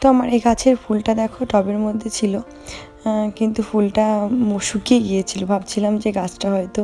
তো আমার এই গাছের ফুলটা দেখো টবের মধ্যে ছিল কিন্তু ফুলটা শুকিয়ে গিয়েছিল। ভাবছিলাম যে গাছটা হয়তো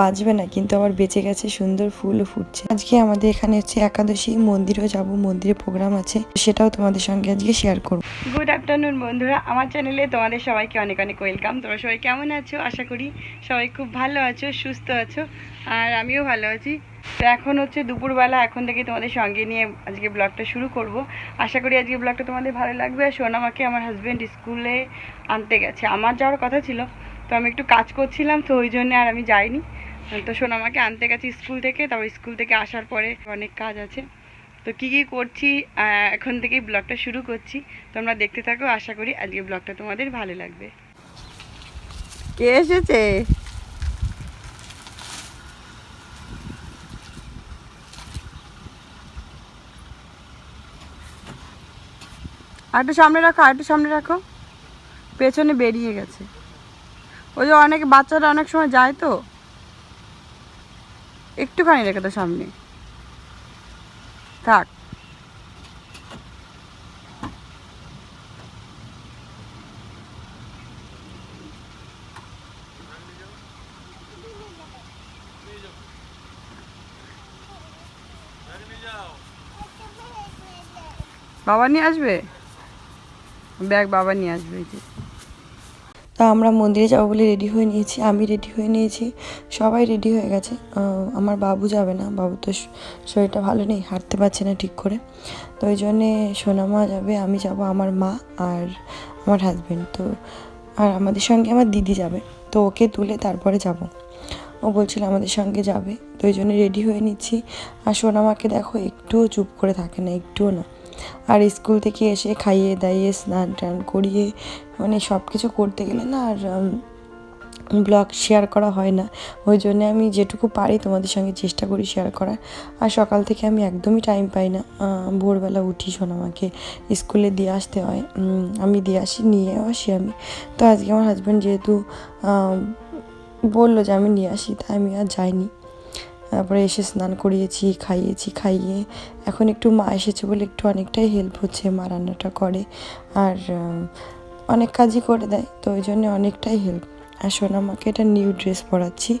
বাঁচবে না, কিন্তু আবার বেঁচে গেছে, সুন্দর ফুলও ফুটছে। আজকে আমাদের এখানে হচ্ছে একাদশী মন্দিরেও যাব, মন্দিরে প্রোগ্রাম আছে, সেটাও তোমাদের সঙ্গে আজকে শেয়ার করব। গুড আফটারনুন বন্ধুরা, আমার চ্যানেলে তোমাদের সবাইকে অনেক অনেক ওয়েলকাম তোমরা সবাই কেমন আছো? আশা করি সবাই খুব ভালো আছো, সুস্থ আছো, আর আমিও ভালো আছি। তো এখন হচ্ছে দুপুরবেলা, এখন থেকে তোমাদের সঙ্গে নিয়ে আজকে ব্লগটা শুরু করব। আশা করি আজকে ব্লগটা তোমাদের ভালো লাগবে। আর সোনামাকে আমার হাজব্যান্ড স্কুলে আনতে গেছে। আমার যাওয়ার কথা ছিল, তো আমি একটু কাজ করছিলাম, তো ওই জন্য আর আমি যাইনি। তো সোনামাকে আনতে গেছি স্কুল থেকে, তারপর স্কুল থেকে আসার পরে অনেক কাজ আছে। তো কী কী করছি এখন থেকেই ব্লগটা শুরু করছি। তোমরা দেখতে থাকো, আশা করি আজকে ব্লগটা তোমাদের ভালো লাগবে। কে এসেছে? আর সামনে রাখো আর একটু সামনে রাখো। পেছনে বেরিয়ে গেছে। ওই যে অনেক বাচ্চারা অনেক সময় যায় তো। একটুখানি রেখে তো সামনে। থাক। বাবা নিয়ে আসবে? ব্যাগ বাবা নিয়ে আসবে এই যে। তা আমরা মন্দিরে যাব বলে রেডি হয়ে নিয়েছি, আমি রেডি হয়ে নিয়েছি, সবাই রেডি হয়ে গেছে। আমার বাবু যাবে না, বাবু তো শরীরটা ভালো নেই, হাঁটতে পারছে না ঠিক করে। তো ওই জন্যে সোনামা যাবে, আমি যাব আমার মা আর আমার হাজবেন্ড তো আর আমাদের সঙ্গে আমার দিদি যাবে, তো ওকে তুলে তারপরে যাব। ও বলছিল আমাদের সঙ্গে যাবে, তো ওই জন্য রেডি হয়ে নিচ্ছি। আর সোনামাকে দেখো, একটুও চুপ করে থাকে না, একটুও না। আর স্কুল থেকে এসে খাইয়ে দাইয়ে স্নান টান করিয়ে মানে সব কিছু করতে গেলে না আর ব্লগ শেয়ার করা হয় না। ওই জন্য আমি যেটুকু পারি তোমাদের সঙ্গে চেষ্টা করি শেয়ার করার। আর সকাল থেকে আমি একদমই টাইম পাই না। ভোরবেলা উঠি সোনামাকে স্কুলে দিয়ে আসতে হয়। আমি দিয়ে আসি নিয়েও আসি আমি। তো আজকে আমার হাজব্যান্ড যেহেতু বলল যে আমি নিয়ে আসি, তাই আমি আর যাইনি। তারপরে এসে স্নান করিয়েছি, খাইয়েছি, খাইয়ে এখন একটু মা এসেছে বলে একটু অনেকটাই হেল্প হচ্ছে, মা রান্নাটা করে। আর অনেক কাজই করে দেয়, তো ওই জন্য অনেকটাই হেল্প আর সোনামাকে এটা নিউ ড্রেস পরাচ্ছি।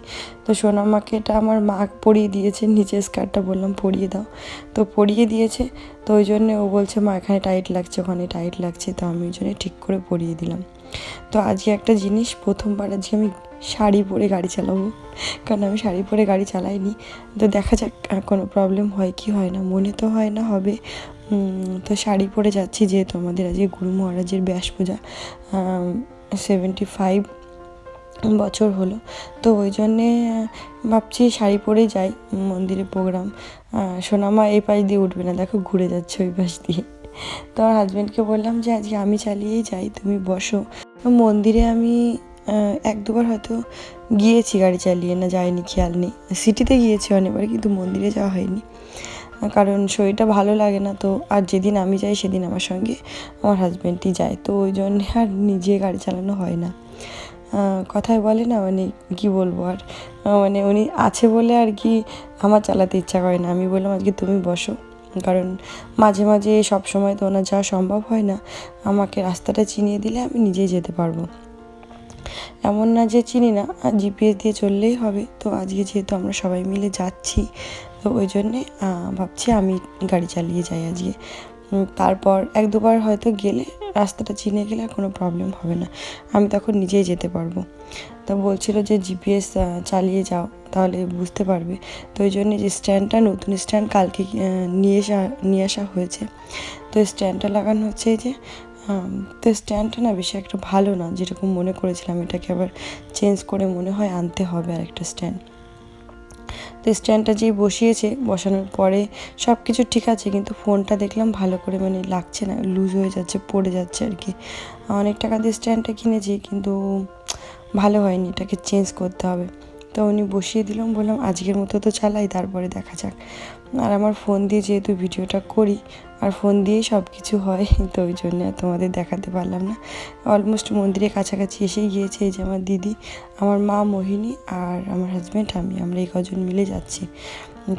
তো সোনামাকে এটা আমার মা পরিয়ে দিয়েছে, নিচের স্কার্টটা বললাম পরিয়ে দাও। তো পরিয়ে দিয়েছে, তো ওই জন্যে ও বলছে, মা, এখানে টাইট লাগছে, ওখানে টাইট লাগছে। তো আমি ওই জন্য ঠিক করে পরিয়ে দিলাম। তো আজকে একটা জিনিস, প্রথমবার আজকে আমি শাড়ি পরে গাড়ি চালাবো। কারণ আমি শাড়ি পরে গাড়ি চালাইনি। তো দেখা যাক কোনো প্রবলেম হয় কি হয় না। মনে তো হয় না, হবে। তো শাড়ি পরে যাচ্ছি, যেহেতু আমাদের আজকে গুরু মহারাজের ব্যাস পূজা। সেভেন্টি ফাইভ বছর হলো। তো ওই জন্যে ভাবছি শাড়ি পরেই যাই মন্দিরে প্রোগ্রাম। সোনামা এই পাশ দিয়ে উঠবে না, দেখো ঘুরে যাচ্ছে ওই পাশ দিয়ে। তো আমার হাজব্যান্ডকে বললাম যে, আজকে আমি চালিয়েই যাই, তুমি বসো। মন্দিরে আমি এক দুবার হয়তো গিয়েছি গাড়ি চালিয়ে, না যাইনি খেয়াল নেই। সিটিতে গিয়েছি অনেকবার, কিন্তু মন্দিরে যাওয়া হয়নি। কারণ শরীরটা ভালো লাগে না, তো আর যেদিন আমি যাই, সেদিন আমার সঙ্গে আমার হাজব্যান্ডই যায়। তো ওই জন্যে আর নিজে গাড়ি চালানো হয় না। কথায় বলে না মানে কি বলব আর? মানে উনি আছে বলে আর কি আমার চালাতে ইচ্ছা করে না। আমি বললাম, আজকে তুমি বসো। কারণ মাঝে মাঝে সব সময় তো ওনার যাওয়া সম্ভব হয় না। আমাকে রাস্তাটা চিনিয়ে দিলে আমি নিজেই যেতে পারব। এমন না যে চিনি না জিপিএস দিয়ে চললেই হবে। তো আজকে যেহেতু আমরা সবাই মিলে যাচ্ছি, তো ওই জন্যে ভাবছি আমি গাড়ি চালিয়ে যাই আজকে। তারপর এক দুবার হয়তো গেলে রাস্তাটা চিনে গেলে আর কোনো প্রবলেম হবে না। আমি তখন নিজেই যেতে পারব। তো বলছিল যে, জিপিএস চালিয়ে যাও, তাহলে বুঝতে পারবে। তো ওই জন্য যে স্ট্যান্ডটা, নতুন স্ট্যান্ড কালকে নিয়ে আসা নিয়ে আসা হয়েছে। তো স্ট্যান্ডটা লাগানো হচ্ছে যে তো স্ট্যান্ডটা না বেশি একটা ভালো না, যেরকম মনে করেছিলাম এটাকে আবার চেঞ্জ করে মনে হয় আনতে হবে আর একটা স্ট্যান্ড। তো স্ট্যান্ডটা যেই বসিয়েছে, বসানোর পরে সব কিছু ঠিক আছে, কিন্তু ফোনটা দেখলাম ভালো করে মানে লাগছে না, লুজ হয়ে যাচ্ছে, পড়ে যাচ্ছে আর কি। অনেক টাকা দিয়ে স্ট্যান্ডটা কিনেছি, কিন্তু ভালো হয়নি, এটাকে চেঞ্জ করতে হবে। তো উনি বসিয়ে দিলাম বললাম আজকের মতো তো চালাই, তারপরে দেখা যাক। আর আমার ফোন দিয়ে যেহেতু ভিডিওটা করি আর ফোন দিয়েই সব কিছু হয় তো ওই জন্য তোমাদের দেখাতে পারলাম না। অলমোস্ট মন্দিরের কাছাকাছি এসেই গিয়েছে এই যে আমার দিদি আমার মা মোহিনী আর আমার হাজব্যান্ড আমি আমরা এই কজন মিলে যাচ্ছি।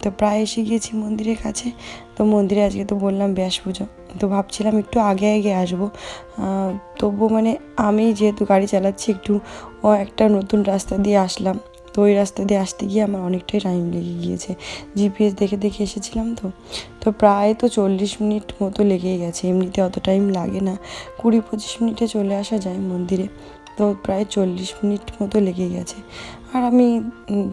তো প্রায় এসে গিয়েছি মন্দিরের কাছে। তো মন্দিরে আজকে তো বললাম ব্যাস পুজো। তো ভাবছিলাম একটু আগে আগে আসব। আহ, তবু মানে আমি যেহেতু গাড়ি চালাচ্ছি একটু ও একটা নতুন রাস্তা দিয়ে আসলাম। তো ওই রাস্তা দিয়ে আসতে গিয়ে আমার অনেকটাই টাইম লেগে গিয়েছে। জিপিএস দেখে দেখে এসেছিলাম তো। তো প্রায় তো চল্লিশ মিনিট মতো লেগেই গেছে। এমনিতে অত টাইম লাগে না। কুড়ি পঁচিশ মিনিটে চলে আসা যায় মন্দিরে। তো প্রায় চল্লিশ মিনিট মতো লেগে গেছে। আর আমি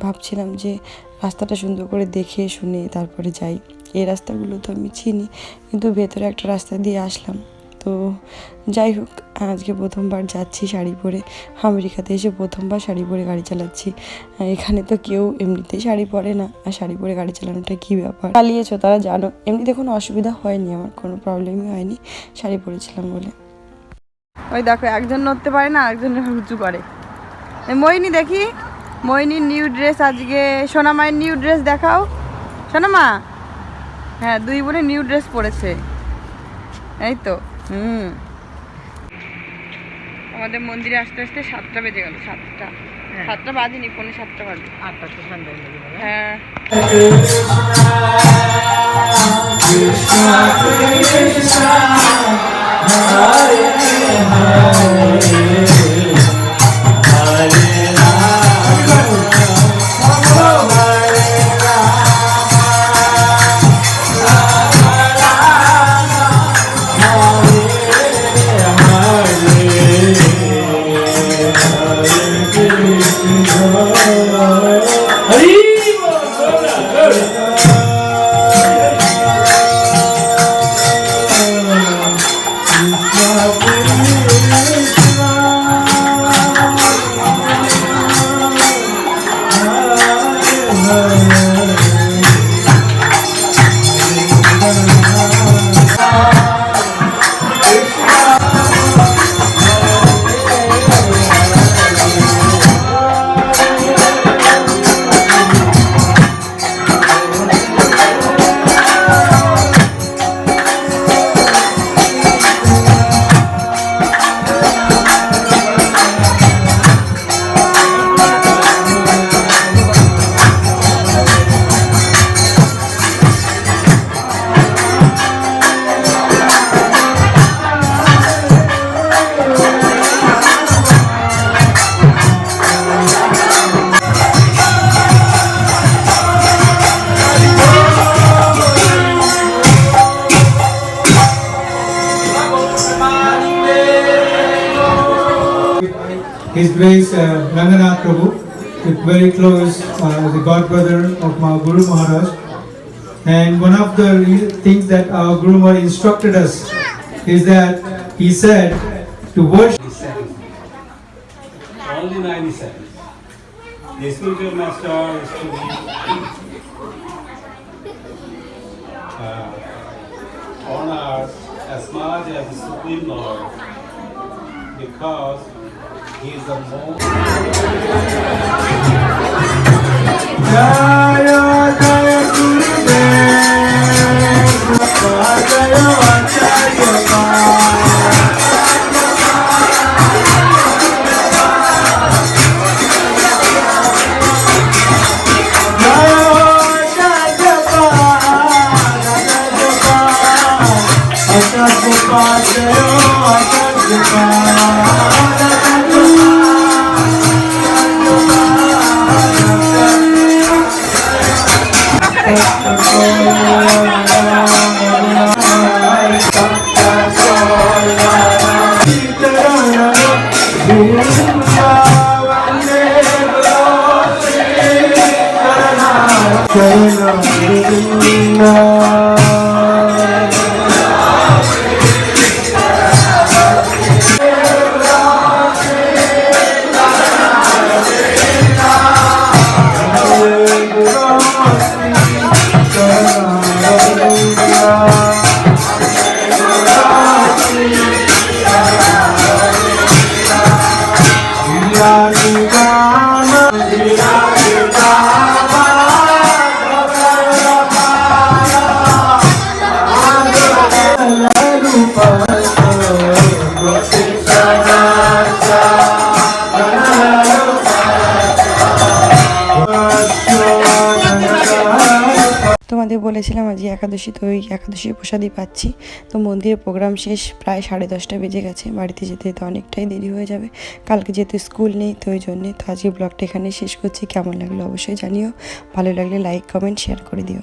ভাবছিলাম যে রাস্তাটা সুন্দর করে দেখে শুনে তারপরে যাই। এই রাস্তাগুলো তো আমি চিনি। কিন্তু ভেতরে একটা রাস্তা দিয়ে আসলাম। তো যাই হোক, আজকে প্রথমবার যাচ্ছি শাড়ি পরে। আমেরিকাতে এসে প্রথমবার শাড়ি পরে গাড়ি চালাচ্ছি। এখানে তো কেউ এমনিতেই শাড়ি পরে না। আর শাড়ি পরে গাড়ি চালানোটা কী ব্যাপার? চালিয়েছো তারা জানো। এমনিতে কোনো অসুবিধা হয়নি, আমার কোনো প্রবলেমই হয়নি শাড়ি পরেছিলাম বলে। ওই দেখো, একজন নড়তে পারে না একজন উঁচু করে। মইনি দেখি মইনির নিউ ড্রেস আজকে সোনামায়ের নিউ ড্রেস দেখাও। সোনামা? হ্যাঁ দুই বোনে নিউ ড্রেস পরেছে। এই তো। হুম। আমাদের মন্দিরে আসতে আসতে সাতটা বেজে গেল সাতটা। সাতটা বাজেনি পনেরো সাতটা বাজে। আটটা তো সন্ধ্যা লেগে যাবে হ্যাঁ। His Grace uh, Ranganath Prabhu, very close, uh, the god brother of my Guru Maharaj. And one of the things that our Guru Maharaj instructed us is that he said to worship. Only 90 seconds. The spiritual master is to be uh, honored as much as the Supreme Lord because he is the most. Ferrari. তোমাদের বলেছিলাম, আজ একাদশী, তো ওই একাদশী প্রসাদই পাচ্ছি। তো মন্দিরের programme শেষ, প্রায় সাড়ে দশটা বেজে গেছে। বাড়িতে যেতে তো অনেকটাই দেরি হয়ে যাবে। কালকে যেহেতু স্কুল নেই, তো ওই জন্যে তো আজকে ব্লগটা এখানে শেষ করছি। কেমন লাগল অবশ্যই জানিও। ভালো লাগলে লাইক, কমেন্ট, শেয়ার করে দিও।